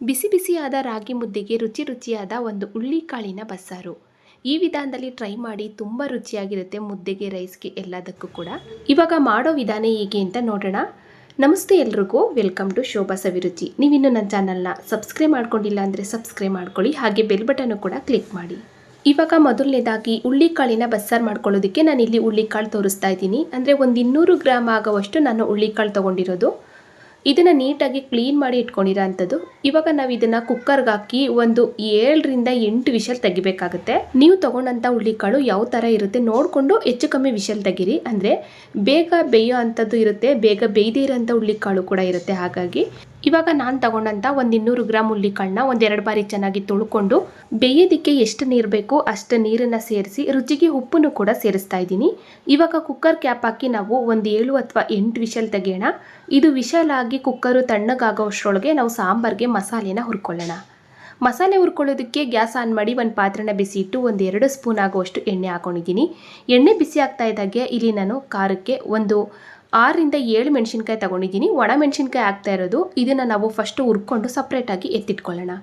ಬಿಸಿ ಬಿಸಿಯಾದ ರಾಗಿ ಮುದ್ದೆಗೆ ರುಚಿ ರುಚಿಯಾದ ಒಂದು ಹುಳ್ಳಿಕಾಳಿನ ಬಸ್ಸಾರು. ಈ ವಿಧಾನದಲ್ಲಿ ಟ್ರೈ ಮಾಡಿ ತುಂಬ ರುಚಿಯಾಗಿರುತ್ತೆ ಮುದ್ದೆಗೆ, ರೈಸ್ಗೆ ಎಲ್ಲದಕ್ಕೂ ಕೂಡ. ಇವಾಗ ಮಾಡೋ ವಿಧಾನ ಹೇಗೆ ಅಂತ ನೋಡೋಣ. ನಮಸ್ತೆ ಎಲ್ರಿಗೂ, ವೆಲ್ಕಮ್ ಟು ಶೋಭಾ ಸವಿರುಚಿ. ನೀವಿನ್ನು ನನ್ನ ಚಾನಲ್ನ ಸಬ್ಸ್ಕ್ರೈಬ್ ಮಾಡ್ಕೊಂಡಿಲ್ಲ ಅಂದರೆ ಸಬ್ಸ್ಕ್ರೈಬ್ ಮಾಡ್ಕೊಳ್ಳಿ, ಹಾಗೆ ಬೆಲ್ ಬಟನ್ನು ಕೂಡ ಕ್ಲಿಕ್ ಮಾಡಿ. ಇವಾಗ ಮೊದಲನೇದಾಗಿ ಹುಳ್ಳಿಕಾಳಿನ ಬಸ್ಸಾರು ಮಾಡ್ಕೊಳ್ಳೋದಕ್ಕೆ ನಾನು ಇಲ್ಲಿ ಹುಳ್ಳಿಕಾಳು ತೋರಿಸ್ತಾ ಇದ್ದೀನಿ. ಅಂದರೆ ಒಂದು ಇನ್ನೂರು ಗ್ರಾಮ್ ಆಗೋವಷ್ಟು ನಾನು ಹುಳ್ಳಿಕಾಳು ತೊಗೊಂಡಿರೋದು. ಇದನ್ನು ನೀಟಾಗಿ ಕ್ಲೀನ್ ಮಾಡಿ ಇಟ್ಕೊಂಡಿರೋ ಅಂಥದ್ದು. ಇವಾಗ ನಾವು ಇದನ್ನು ಕುಕ್ಕರ್ಗೆ ಹಾಕಿ ಒಂದು ಏಳರಿಂದ ಎಂಟು ವಿಷಲ್ ತೆಗಿಬೇಕಾಗುತ್ತೆ. ನೀವು ತೊಗೊಂಡಂಥ ಹುಳ್ಳಿಕಾಳು ಯಾವ ಥರ ಇರುತ್ತೆ ನೋಡಿಕೊಂಡು ಹೆಚ್ಚು ಕಮ್ಮಿ ವಿಷಲ್ ತೆಗೀರಿ. ಅಂದರೆ ಬೇಗ ಬೇಯೋ ಅಂಥದ್ದು ಇರುತ್ತೆ, ಬೇಗ ಬೇಯದೇ ಇರೋಂಥ ಹುಳ್ಳಿಕಾಳು ಕೂಡ ಇರುತ್ತೆ ಹಾಗಾಗಿ. ಇವಾಗ ನಾನು ತಗೊಂಡಂಥ ಒಂದು ಇನ್ನೂರು ಗ್ರಾಮ್ ಹುಳ್ಳಿಕಾಳನ್ನ ಒಂದೆರಡು ಬಾರಿ ಚೆನ್ನಾಗಿ ತೊಳ್ಕೊಂಡು ಬೇಯೋದಿಕ್ಕೆ ಎಷ್ಟು ನೀರು ಬೇಕು ಅಷ್ಟು ನೀರನ್ನು ಸೇರಿಸಿ ರುಚಿಗೆ ಉಪ್ಪನ್ನು ಕೂಡ ಸೇರಿಸ್ತಾ ಇದ್ದೀನಿ. ಇವಾಗ ಕುಕ್ಕರ್ ಕ್ಯಾಪ್ ಹಾಕಿ ನಾವು ಒಂದು ಏಳು ಅಥವಾ ಎಂಟು ವಿಷಲ್ ತೆಗೆಯೋಣ. ಇದು ವಿಶಾಲಾಗಿ ಕುಕ್ಕರು ತಣ್ಣಗಾಗೋಷ್ಟರೊಳಗೆ ನಾವು ಸಾಂಬಾರ್ಗೆ ಮಸಾಲೆನ ಹುರ್ಕೊಳ್ಳೋಣ. ಮಸಾಲೆ ಹುರ್ಕೊಳ್ಳೋದಕ್ಕೆ ಗ್ಯಾಸ್ ಆನ್ ಮಾಡಿ ಒಂದು ಪಾತ್ರೆನ ಬಿಸಿ ಇಟ್ಟು ಒಂದು ಎರಡು ಸ್ಪೂನ್ ಆಗುವಷ್ಟು ಎಣ್ಣೆ ಹಾಕೊಂಡಿದ್ದೀನಿ. ಎಣ್ಣೆ ಬಿಸಿ ಆಗ್ತಾ ಇದ್ದಾಗೆ ಇಲ್ಲಿ ನಾನು ಖಾರಕ್ಕೆ ಒಂದು ಆರರಿಂದ ಏಳು ಮೆಣಸಿನ್ಕಾಯಿ ತಗೊಂಡಿದ್ದೀನಿ. ಒಣ ಮೆಣಸಿನ್ಕಾಯಿ ಹಾಕ್ತಾ ಇರೋದು. ಇದನ್ನು ನಾವು ಫಸ್ಟು ಹುರ್ಕೊಂಡು ಸಪ್ರೇಟಾಗಿ ಎತ್ತಿಟ್ಕೊಳ್ಳೋಣ.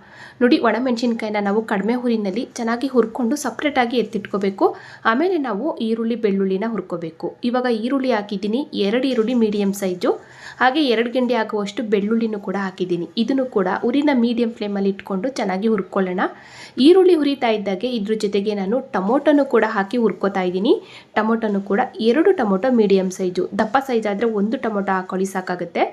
ನೋಡಿ ಒಣ ಮೆಣಸಿನ್ಕಾಯಿನ ನಾವು ಕಡಿಮೆ ಹುರಿನಲ್ಲಿ ಚೆನ್ನಾಗಿ ಹುರ್ಕೊಂಡು ಸಪ್ರೇಟಾಗಿ ಎತ್ತಿಟ್ಕೋಬೇಕು. ಆಮೇಲೆ ನಾವು ಈರುಳ್ಳಿ, ಬೆಳ್ಳುಳ್ಳಿನ ಹುರ್ಕೋಬೇಕು. ಇವಾಗ ಈರುಳ್ಳಿ ಹಾಕಿದ್ದೀನಿ. ಎರಡು ಈರುಳ್ಳಿ ಮೀಡಿಯಮ್ ಸೈಜು ಹಾಗೆ ಎರಡು ಗಂಟೆ ಆಗುವಷ್ಟು ಬೆಳ್ಳುಳ್ಳಿನೂ ಕೂಡ ಹಾಕಿದ್ದೀನಿ. ಇದನ್ನು ಕೂಡ ಉರಿನ ಮೀಡಿಯಂ ಫ್ಲೇಮಲ್ಲಿ ಇಟ್ಕೊಂಡು ಚೆನ್ನಾಗಿ ಹುರ್ಕೊಳ್ಳೋಣ. ಈರುಳ್ಳಿ ಹುರಿತಾ ಇದ್ದಾಗೆ ಇದ್ರ ಜೊತೆಗೆ ನಾನು ಟೊಮೊಟೊನು ಕೂಡ ಹಾಕಿ ಹುರ್ಕೋತಾ ಇದ್ದೀನಿ. ಟೊಮೊಟೊನು ಕೂಡ ಎರಡು ಟೊಮೊಟೊ ಮೀಡಿಯಮ್ ಸೈಜು ದಪ್ಪ ಸೈಜ್ ಆದರೆ ಒಂದು ಟೊಮೊಟೊ ಹಾಕೊಳ್ಳಿ ಸಾಕಾಗುತ್ತೆ.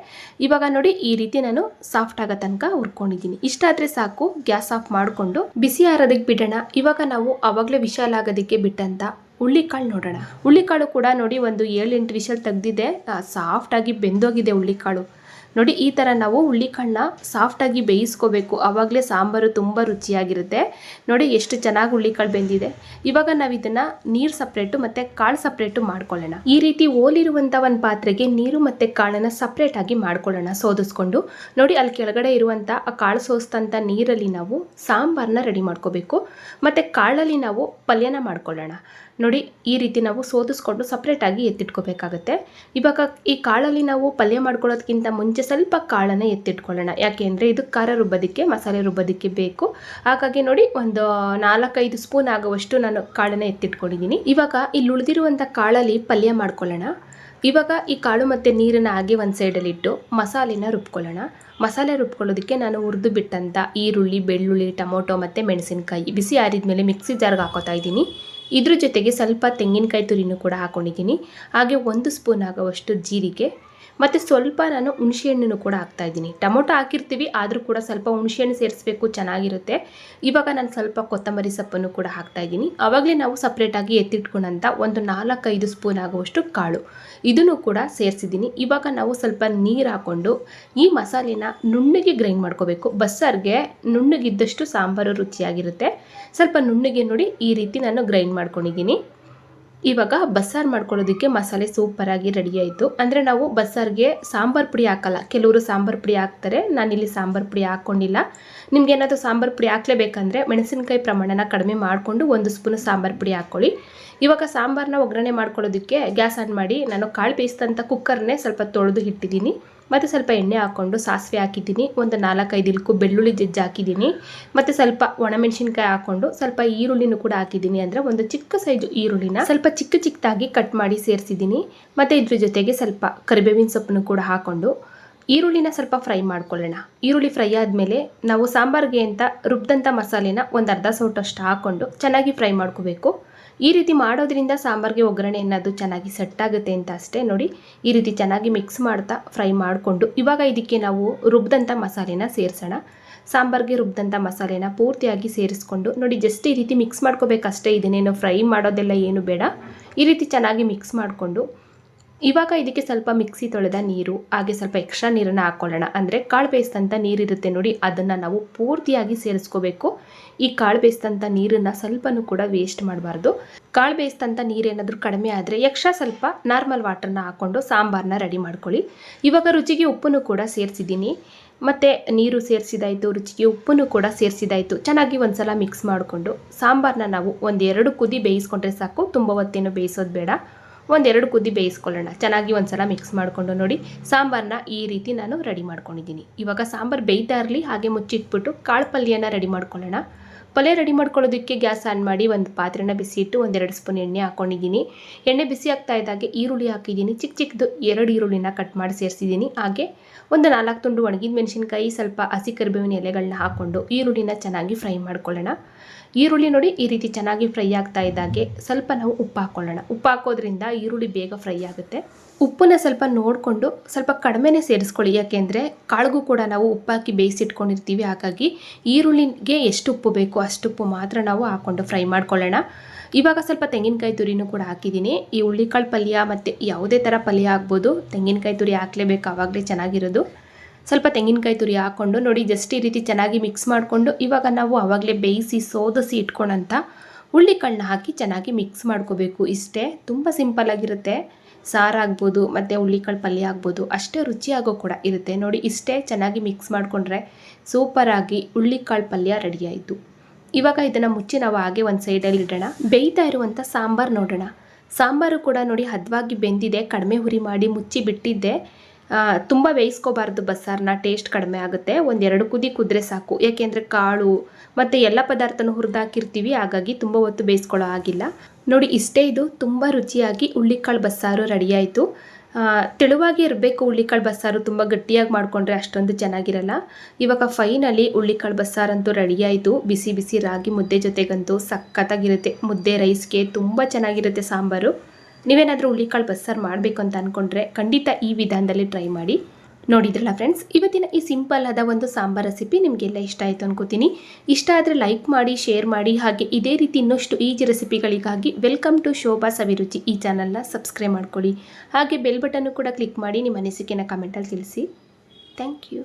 ಇವಾಗ ನೋಡಿ ಈ ರೀತಿ ನಾನು ಸಾಫ್ಟ್ ಆಗೋ ತನಕ ಹುರ್ಕೊಂಡಿದ್ದೀನಿ. ಇಷ್ಟಾದರೆ ಸಾಕು, ಗ್ಯಾಸ್ ಆಫ್ ಮಾಡಿಕೊಂಡು ಬಿಸಿ ಆರೋದಕ್ಕೆ ಬಿಡೋಣ. ಇವಾಗ ನಾವು ಅವಾಗಲೇ ವಿಶಾಲ ಆಗೋದಕ್ಕೆ ಬಿಟ್ಟಂತ ಹುಳ್ಳಿಕಾಳು ನೋಡೋಣ. ಹುಳ್ಳಿಕಾಳು ಕೂಡ ನೋಡಿ ಒಂದು ಏಳೆಂಟು ವಿಶಲ್ ತೆಗ್ದಿದೆ. ಸಾಫ್ಟಾಗಿ ಬೆಂದೋಗಿದೆ ಹುಳ್ಳಿಕಾಳು ನೋಡಿ, ಈ ಥರ ನಾವು ಹುಳ್ಳಿಕಾಳನ್ನ ಸಾಫ್ಟಾಗಿ ಬೇಯಿಸ್ಕೋಬೇಕು. ಆವಾಗಲೇ ಸಾಂಬಾರು ತುಂಬ ರುಚಿಯಾಗಿರುತ್ತೆ. ನೋಡಿ, ಎಷ್ಟು ಚೆನ್ನಾಗಿ ಹುಳ್ಳಿಕಾಳು ಬೆಂದಿದೆ. ಇವಾಗ ನಾವು ಇದನ್ನು ನೀರು ಸಪ್ರೇಟು ಮತ್ತು ಕಾಳು ಸಪ್ರೇಟು ಮಾಡ್ಕೊಳ್ಳೋಣ. ಈ ರೀತಿ ಓಲಿರುವಂಥ ಒಂದು ಪಾತ್ರೆಗೆ ನೀರು ಮತ್ತು ಕಾಳನ್ನು ಸಪ್ರೇಟಾಗಿ ಮಾಡ್ಕೊಳ್ಳೋಣ, ಸೋದಿಸ್ಕೊಂಡು. ನೋಡಿ ಅಲ್ಲಿ ಕೆಳಗಡೆ ಇರುವಂಥ ಆ ಕಾಳು ಸೋಸ್ತಂಥ ನೀರಲ್ಲಿ ನಾವು ಸಾಂಬಾರನ್ನ ರೆಡಿ ಮಾಡ್ಕೋಬೇಕು. ಮತ್ತು ಕಾಳಲ್ಲಿ ನಾವು ಪಲ್ಯನ ಮಾಡ್ಕೊಳ್ಳೋಣ. ನೋಡಿ, ಈ ರೀತಿ ನಾವು ಸೋದಿಸ್ಕೊಂಡು ಸಪ್ರೇಟಾಗಿ ಎತ್ತಿಟ್ಕೋಬೇಕಾಗತ್ತೆ. ಇವಾಗ ಈ ಕಾಳಲ್ಲಿ ನಾವು ಪಲ್ಯ ಮಾಡ್ಕೊಳ್ಳೋದಕ್ಕಿಂತ ಮುಂಚೆ ಸ್ವಲ್ಪ ಕಾಳನ್ನು ಎತ್ತಿಟ್ಕೊಳ್ಳೋಣ. ಯಾಕೆ ಅಂದರೆ ಇದು ಖಾರ ರುಬ್ಬೋದಕ್ಕೆ, ಮಸಾಲೆ ರುಬ್ಬೋದಕ್ಕೆ ಬೇಕು. ಹಾಗಾಗಿ ನೋಡಿ, ಒಂದು ನಾಲ್ಕೈದು ಸ್ಪೂನ್ ಆಗುವಷ್ಟು ನಾನು ಕಾಳನ್ನು ಎತ್ತಿಟ್ಕೊಂಡಿದ್ದೀನಿ. ಇವಾಗ ಇಲ್ಲಿ ಉಳಿದಿರುವಂಥ ಕಾಳಲ್ಲಿ ಪಲ್ಯ ಮಾಡ್ಕೊಳ್ಳೋಣ. ಇವಾಗ ಈ ಕಾಳು ಮತ್ತು ನೀರನ್ನು ಹಾಗೆ ಒಂದು ಸೈಡಲ್ಲಿಟ್ಟು ಮಸಾಲೆನ ರುಬ್ಕೊಳ್ಳೋಣ. ಮಸಾಲೆ ರುಬ್ಕೊಳ್ಳೋದಕ್ಕೆ ನಾನು ಹುರಿದು ಬಿಟ್ಟಂಥ ಈರುಳ್ಳಿ, ಬೆಳ್ಳುಳ್ಳಿ, ಟೊಮೊಟೊ ಮತ್ತು ಮೆಣಸಿನಕಾಯಿ ಬಿಸಿ ಆರಿದ ಮೇಲೆ ಮಿಕ್ಸಿ ಜಾರ್ಗೆ ಹಾಕೋತಾ ಇದ್ದೀನಿ. ಇದ್ರ ಜೊತೆಗೆ ಸ್ವಲ್ಪ ತೆಂಗಿನಕಾಯಿ ತುರಿನೂ ಕೂಡ ಹಾಕೊಂಡಿದ್ದೀನಿ. ಹಾಗೆ ಒಂದು ಸ್ಪೂನ್ ಆಗುವಷ್ಟು ಜೀರಿಗೆ ಮತ್ತು ಸ್ವಲ್ಪ ನಾನು ಹುಣಸೆಹಣ್ಣನ್ನು ಕೂಡ ಹಾಕ್ತಾ ಇದ್ದೀನಿ. ಟೊಮೊಟೊ ಹಾಕಿರ್ತೀವಿ, ಆದರೂ ಕೂಡ ಸ್ವಲ್ಪ ಹುಣಸೆಹಣ್ಣು ಸೇರಿಸ್ಬೇಕು, ಚೆನ್ನಾಗಿರುತ್ತೆ. ಇವಾಗ ನಾನು ಸ್ವಲ್ಪ ಕೊತ್ತಂಬರಿ ಸೊಪ್ಪನ್ನು ಕೂಡ ಹಾಕ್ತಾ ಇದ್ದೀನಿ. ಆವಾಗಲೇ ನಾವು ಸಪ್ರೇಟಾಗಿ ಎತ್ತಿಟ್ಕೊಂಡಂಥ ಒಂದು ನಾಲ್ಕೈದು ಸ್ಪೂನ್ ಆಗುವಷ್ಟು ಕಾಳು. ಇದನ್ನು ಕೂಡ ಸೇರಿಸಿದ್ದೀನಿ. ಇವಾಗ ನಾವು ಸ್ವಲ್ಪ ನೀರು ಹಾಕ್ಕೊಂಡು ಈ ಮಸಾಲೆನ ನುಣ್ಣಗೆ ಗ್ರೈಂಡ್ ಮಾಡ್ಕೋಬೇಕು. ಬಸ್ಸಾರಿಗೆ ನುಣ್ಣಗಿದ್ದಷ್ಟು ಸಾಂಬಾರು ರುಚಿಯಾಗಿರುತ್ತೆ. ಸ್ವಲ್ಪ ನುಣ್ಣಗೆ ನೋಡಿ ಈ ರೀತಿ ನಾನು ಗ್ರೈಂಡ್ ಮಾಡ್ಕೊಂಡಿದ್ದೀನಿ. ಇವಾಗ ಬಸ್ಸಾರು ಮಾಡ್ಕೊಳ್ಳೋದಕ್ಕೆ ಮಸಾಲೆ ಸೂಪರಾಗಿ ರೆಡಿ ಆಯಿತು. ಅಂದರೆ ನಾವು ಬಸ್ಸಾರಿಗೆ ಸಾಂಬಾರು ಪುಡಿ ಹಾಕಲ್ಲ. ಕೆಲವರು ಸಾಂಬಾರು ಪುಡಿ ಹಾಕ್ತಾರೆ. ನಾನಿಲ್ಲಿ ಸಾಂಬಾರು ಪುಡಿ ಹಾಕ್ಕೊಂಡಿಲ್ಲ ನಿಮ್ಗೆ ಏನಾದರೂ ಸಾಂಬಾರು ಪುಡಿ ಹಾಕ್ಲೇಬೇಕಂದ್ರೆ ಮೆಣಸಿನಕಾಯಿ ಪ್ರಮಾಣನ ಕಡಿಮೆ ಮಾಡಿಕೊಂಡು ಒಂದು ಸ್ಪೂನ್ ಸಾಂಬಾರು ಪುಡಿ ಹಾಕ್ಕೊಳ್ಳಿ ಇವಾಗ ಸಾಂಬಾರನ್ನ ಒಗ್ಗರಣೆ ಮಾಡ್ಕೊಳ್ಳೋದಕ್ಕೆ ಗ್ಯಾಸ್ ಆನ್ ಮಾಡಿ ನಾನು ಕಾಳು ಬೇಯಿಸಿದಂಥ ಕುಕ್ಕರ್ನೇ ಸ್ವಲ್ಪ ತೊಳೆದು ಇಟ್ಟಿದ್ದೀನಿ. ಮತ್ತು ಸ್ವಲ್ಪ ಎಣ್ಣೆ ಹಾಕ್ಕೊಂಡು ಸಾಸಿವೆ ಹಾಕಿದ್ದೀನಿ. ಒಂದು ನಾಲ್ಕೈದು ಇಲ್ಕು ಬೆಳ್ಳುಳ್ಳಿ ಜಜ್ಜಿ ಹಾಕಿದ್ದೀನಿ. ಮತ್ತು ಸ್ವಲ್ಪ ಒಣಮೆಣಸಿನ್ಕಾಯಿ ಹಾಕ್ಕೊಂಡು ಸ್ವಲ್ಪ ಈರುಳ್ಳಿನೂ ಕೂಡ ಹಾಕಿದ್ದೀನಿ. ಅಂದರೆ ಒಂದು ಚಿಕ್ಕ ಸೈಜು ಈರುಳ್ಳಿನ ಸ್ವಲ್ಪ ಚಿಕ್ಕ ಚಿಕ್ಕದಾಗಿ ಕಟ್ ಮಾಡಿ ಸೇರಿಸಿದ್ದೀನಿ. ಮತ್ತು ಇದ್ರ ಜೊತೆಗೆ ಸ್ವಲ್ಪ ಕರಿಬೇವಿನ ಸೊಪ್ಪನ್ನು ಕೂಡ ಹಾಕ್ಕೊಂಡು ಈರುಳ್ಳಿನ ಸ್ವಲ್ಪ ಫ್ರೈ ಮಾಡ್ಕೊಳ್ಳೋಣ. ಈರುಳ್ಳಿ ಫ್ರೈ ಆದಮೇಲೆ ನಾವು ಸಾಂಬಾರಿಗೆ ಅಂತ ರುಬ್ದಂಥ ಮಸಾಲೆನ ಒಂದು ಅರ್ಧ ಸೌಟಷ್ಟು ಹಾಕ್ಕೊಂಡು ಚೆನ್ನಾಗಿ ಫ್ರೈ ಮಾಡ್ಕೋಬೇಕು. ಈ ರೀತಿ ಮಾಡೋದ್ರಿಂದ ಸಾಂಬಾರಿಗೆ ಒಗ್ಗರಣೆ ಅನ್ನೋದು ಚೆನ್ನಾಗಿ ಸೆಟ್ ಆಗುತ್ತೆ ಅಂತ ಅಷ್ಟೇ ನೋಡಿ. ಈ ರೀತಿ ಚೆನ್ನಾಗಿ ಮಿಕ್ಸ್ ಮಾಡ್ತಾ ಫ್ರೈ ಮಾಡಿಕೊಂಡು ಇವಾಗ ಇದಕ್ಕೆ ನಾವು ರುಬ್ದಂಥ ಮಸಾಲೆನ ಸೇರಿಸೋಣ. ಸಾಂಬಾರಿಗೆ ರುಬ್ದಂಥ ಮಸಾಲೆನ ಪೂರ್ತಿಯಾಗಿ ಸೇರಿಸ್ಕೊಂಡು ನೋಡಿ ಜಸ್ಟ್ ಈ ರೀತಿ ಮಿಕ್ಸ್ ಮಾಡ್ಕೋಬೇಕಷ್ಟೇ, ಇದನ್ನೇನು ಫ್ರೈ ಮಾಡೋದೆಲ್ಲ ಏನು ಬೇಡ. ಈ ರೀತಿ ಚೆನ್ನಾಗಿ ಮಿಕ್ಸ್ ಮಾಡಿಕೊಂಡು ಇವಾಗ ಇದಕ್ಕೆ ಸ್ವಲ್ಪ ಮಿಕ್ಸಿ ತೊಳೆದ ನೀರು, ಹಾಗೆ ಸ್ವಲ್ಪ ಎಕ್ಸ್ಟ್ರಾ ನೀರನ್ನು ಹಾಕ್ಕೊಳ್ಳೋಣ ಅಂದರೆ ಕಾಳು ಬೇಯಿಸಿದಂಥ ನೀರಿರುತ್ತೆ ನೋಡಿ, ಅದನ್ನು ನಾವು ಪೂರ್ತಿಯಾಗಿ ಸೇರಿಸ್ಕೋಬೇಕು. ಈ ಕಾಳು ಬೇಯಿಸಿದಂಥ ನೀರನ್ನು ಸ್ವಲ್ಪನೂ ಕೂಡ ವೇಸ್ಟ್ ಮಾಡಬಾರ್ದು. ಕಾಳು ಬೇಯಿಸಿದಂಥ ನೀರೇನಾದರೂ ಕಡಿಮೆ ಆದರೆ ಎಕ್ಸ್ಟ್ರಾ ಸ್ವಲ್ಪ ನಾರ್ಮಲ್ ವಾಟರ್ನ ಹಾಕ್ಕೊಂಡು ಸಾಂಬಾರನ್ನ ರೆಡಿ ಮಾಡ್ಕೊಳ್ಳಿ. ಇವಾಗ ರುಚಿಗೆ ಉಪ್ಪನ್ನು ಕೂಡ ಸೇರಿಸಿದ್ದೀನಿ. ಮತ್ತು ನೀರು ಸೇರಿಸಿದಾಯಿತು, ರುಚಿಗೆ ಉಪ್ಪನ್ನು ಕೂಡ ಸೇರಿಸಿದಾಯಿತು. ಚೆನ್ನಾಗಿ ಒಂದ್ಸಲ ಮಿಕ್ಸ್ ಮಾಡಿಕೊಂಡು ಸಾಂಬಾರನ್ನ ನಾವು ಒಂದೆರಡು ಕುದಿ ಬೇಯಿಸ್ಕೊಂಡ್ರೆ ಸಾಕು, ತುಂಬ ಹೊತ್ತೇನು ಬೇಯಿಸೋದು ಬೇಡ. ಒಂದೆರಡು ಕುದಿ ಬೇಯಿಸ್ಕೊಳ್ಳೋಣ. ಚೆನ್ನಾಗಿ ಒಂದ್ಸಲ ಮಿಕ್ಸ್ ಮಾಡಿಕೊಂಡು ನೋಡಿ. ಸಾಂಬಾರನ್ನ ಈ ರೀತಿ ನಾನು ರೆಡಿ ಮಾಡ್ಕೊಂಡಿದ್ದೀನಿ. ಇವಾಗ ಸಾಂಬಾರು ಬೇಯ್ತಾ ಇರಲಿ, ಹಾಗೆ ಮುಚ್ಚಿಟ್ಬಿಟ್ಟು ಕಾಳು ಪಲ್ಯನ ರೆಡಿ ಮಾಡ್ಕೊಳ್ಳೋಣ. ಪಲ್ಯ ರೆಡಿ ಮಾಡ್ಕೊಳ್ಳೋದಕ್ಕೆ ಗ್ಯಾಸ್ ಆನ್ ಮಾಡಿ ಒಂದು ಪಾತ್ರೆನ ಬಿಸಿ ಇಟ್ಟು ಒಂದೆರಡು ಸ್ಪೂನ್ ಎಣ್ಣೆ ಹಾಕೊಂಡಿದ್ದೀನಿ. ಎಣ್ಣೆ ಬಿಸಿ ಆಗ್ತಾ ಇದ್ದಾಗೆ ಈರುಳ್ಳಿ ಹಾಕಿದ್ದೀನಿ. ಚಿಕ್ಕ ಚಿಕ್ಕದು ಎರಡು ಈರುಳ್ಳಿನ ಕಟ್ ಮಾಡಿ ಸೇರಿಸಿದ್ದೀನಿ. ಹಾಗೆ ಒಂದು ನಾಲ್ಕು ತುಂಡು ಒಣಗಿದ ಮೆಣಸಿನ್ಕಾಯಿ, ಸ್ವಲ್ಪ ಹಸಿ ಕರಿಬೇವಿನ ಎಲೆಗಳನ್ನ ಹಾಕ್ಕೊಂಡು ಈರುಳ್ಳಿನ ಚೆನ್ನಾಗಿ ಫ್ರೈ ಮಾಡ್ಕೊಳ್ಳೋಣ. ಈರುಳ್ಳಿ ನೋಡಿ ಈ ರೀತಿ ಚೆನ್ನಾಗಿ ಫ್ರೈ ಆಗ್ತಾ ಇದ್ದಾಗೆ ಸ್ವಲ್ಪ ನಾವು ಉಪ್ಪು ಹಾಕ್ಕೊಳ್ಳೋಣ ಉಪ್ಪು ಹಾಕೋದ್ರಿಂದ ಈರುಳ್ಳಿ ಬೇಗ ಫ್ರೈ ಆಗುತ್ತೆ. ಉಪ್ಪನ್ನ ಸ್ವಲ್ಪ ನೋಡಿಕೊಂಡು ಸ್ವಲ್ಪ ಕಡಿಮೆನೇ ಸೇರಿಸ್ಕೊಳ್ಳಿ. ಯಾಕೆಂದರೆ ಕಾಳಿಗೂ ಕೂಡ ನಾವು ಉಪ್ಪಾಕಿ ಬೇಯಿಸಿಟ್ಕೊಂಡಿರ್ತೀವಿ. ಹಾಗಾಗಿ ಈರುಳ್ಳಿಗೆ ಎಷ್ಟು ಉಪ್ಪು ಬೇಕು ಅಷ್ಟು ಉಪ್ಪು ಮಾತ್ರ ನಾವು ಹಾಕ್ಕೊಂಡು ಫ್ರೈ ಮಾಡ್ಕೊಳ್ಳೋಣ. ಇವಾಗ ಸ್ವಲ್ಪ ತೆಂಗಿನಕಾಯಿ ತುರಿನೂ ಕೂಡ ಹಾಕಿದ್ದೀನಿ. ಈ ಹುಳ್ಳಿಕಾಳು ಪಲ್ಯ ಮತ್ತು ಯಾವುದೇ ಥರ ಪಲ್ಯ ಆಗ್ಬೋದು. ತೆಂಗಿನಕಾಯಿ ತುರಿ ಹಾಕಲೇಬೇಕು. ಆವಾಗಲೇ ಚೆನ್ನಾಗಿರೋದು. ಸ್ವಲ್ಪ ತೆಂಗಿನಕಾಯಿ ತುರಿ ಹಾಕ್ಕೊಂಡು ನೋಡಿ ಜಸ್ಟ್ ಈ ರೀತಿ ಚೆನ್ನಾಗಿ ಮಿಕ್ಸ್ ಮಾಡಿಕೊಂಡು ಇವಾಗ ನಾವು ಆವಾಗಲೇ ಬೇಯಿಸಿ ಸೋದಿಸಿ ಇಟ್ಕೊಂಡಂಥ ಹುಳ್ಳಿಕಾಳನ್ನ ಹಾಕಿ ಚೆನ್ನಾಗಿ ಮಿಕ್ಸ್ ಮಾಡ್ಕೋಬೇಕು. ಇಷ್ಟೇ ತುಂಬ ಸಿಂಪಲ್ಲಾಗಿರುತ್ತೆ ಸಾರಾಗ್ಬೋದು ಮತ್ತು ಹುಳ್ಳಿಕಾಳು ಪಲ್ಯ ಆಗ್ಬೋದು, ಅಷ್ಟೇ ರುಚಿಯಾಗೋ ಕೂಡ ಇರುತ್ತೆ. ನೋಡಿ ಇಷ್ಟೇ ಚೆನ್ನಾಗಿ ಮಿಕ್ಸ್ ಮಾಡಿಕೊಂಡ್ರೆ ಸೂಪರಾಗಿ ಹುಳ್ಳಿಕಾಳು ಪಲ್ಯ ರೆಡಿಯಾಯಿತು ಇವಾಗ ಇದನ್ನು ಮುಚ್ಚಿ ನಾವು ಹಾಗೆ ಒಂದು ಸೈಡಲ್ಲಿ ಇಡೋಣ. ಬೇಯ್ತಾ ಇರುವಂಥ ಸಾಂಬಾರು ನೋಡೋಣ. ಸಾಂಬಾರು ಕೂಡ ನೋಡಿ ಹದವಾಗಿ ಬೆಂದಿದೆ, ಕಡಿಮೆ ಹುರಿ ಮಾಡಿ ಮುಚ್ಚಿ ಬಿಟ್ಟಿದ್ದೆ ತುಂಬ ಬೇಯಿಸ್ಕೋಬಾರ್ದು ಬಸ್ಸಾರನ್ನ ಟೇಸ್ಟ್ ಕಡಿಮೆ ಆಗುತ್ತೆ. ಒಂದೆರಡು ಕುದಿ ಕುದ್ರೆ ಸಾಕು. ಏಕೆಂದರೆ ಕಾಳು ಮತ್ತು ಎಲ್ಲ ಪದಾರ್ಥನೂ ಹುರಿದಾಕಿರ್ತೀವಿ. ಹಾಗಾಗಿ ತುಂಬ ಹೊತ್ತು ಬೇಯಿಸ್ಕೊಳ್ಳೋ ಆಗಿಲ್ಲ ನೋಡಿ, ಇಷ್ಟೇ ಇದು. ತುಂಬ ರುಚಿಯಾಗಿ ಹುಳ್ಳಿಕಾಳು ಬಸ್ಸಾರು ರೆಡಿಯಾಯಿತು. ತೆಳುವಾಗಿ ಇರಬೇಕು ಹುಳ್ಳಿಕಾಳು ಬಸ್ಸಾರು. ತುಂಬ ಗಟ್ಟಿಯಾಗಿ ಮಾಡಿಕೊಂಡ್ರೆ ಅಷ್ಟೊಂದು ಚೆನ್ನಾಗಿರಲ್ಲ. ಇವಾಗ ಫೈನಲಿ ಹುಳ್ಳಿಕಾಳು ಬಸ್ಸಾರಂತೂ ರೆಡಿಯಾಯಿತು. ಬಿಸಿ ಬಿಸಿ ರಾಗಿ ಮುದ್ದೆ ಜೊತೆಗಂತೂ ಸಖತ್ತಾಗಿರುತ್ತೆ. ಮುದ್ದೆ ರೈಸ್ಗೆ ತುಂಬ ಚೆನ್ನಾಗಿರುತ್ತೆ ಸಾಂಬಾರು. ನೀವೇನಾದರೂ ಹುಳಿಕಾಳು ಬಸ್ಸಾರು ಮಾಡಬೇಕು ಅಂತ ಅಂದ್ಕೊಂಡ್ರೆ ಖಂಡಿತ ಈ ವಿಧಾನದಲ್ಲಿ ಟ್ರೈ ಮಾಡಿ. ನೋಡಿದ್ರಲ್ಲ ಫ್ರೆಂಡ್ಸ್, ಇವತ್ತಿನ ಈ ಸಿಂಪಲ್ ಆದ ಒಂದು ಸಾಂಬಾರ್ ರೆಸಿಪಿ ನಿಮಗೆಲ್ಲ ಇಷ್ಟ ಆಯಿತು ಅನ್ಕೋತೀನಿ. ಇಷ್ಟ ಆದರೆ ಲೈಕ್ ಮಾಡಿ, ಶೇರ್ ಮಾಡಿ, ಹಾಗೆ ಇದೇ ರೀತಿ ಇನ್ನಷ್ಟು ಈಜಿ ರೆಸಿಪಿಗಳಿಗಾಗಿ ವೆಲ್ಕಮ್ ಟು ಶೋಭಾ ಸವಿರುಚಿ ಈ ಚಾನಲ್ನ ಸಬ್ಸ್ಕ್ರೈಬ್ ಮಾಡ್ಕೊಳ್ಳಿ. ಹಾಗೆ ಬೆಲ್ ಬಟನ್ನು ಕೂಡ ಕ್ಲಿಕ್ ಮಾಡಿ ನಿಮ್ಮ ಅನಿಸಿಕೆನ ಕಮೆಂಟಲ್ಲಿ ತಿಳಿಸಿ. Thank you.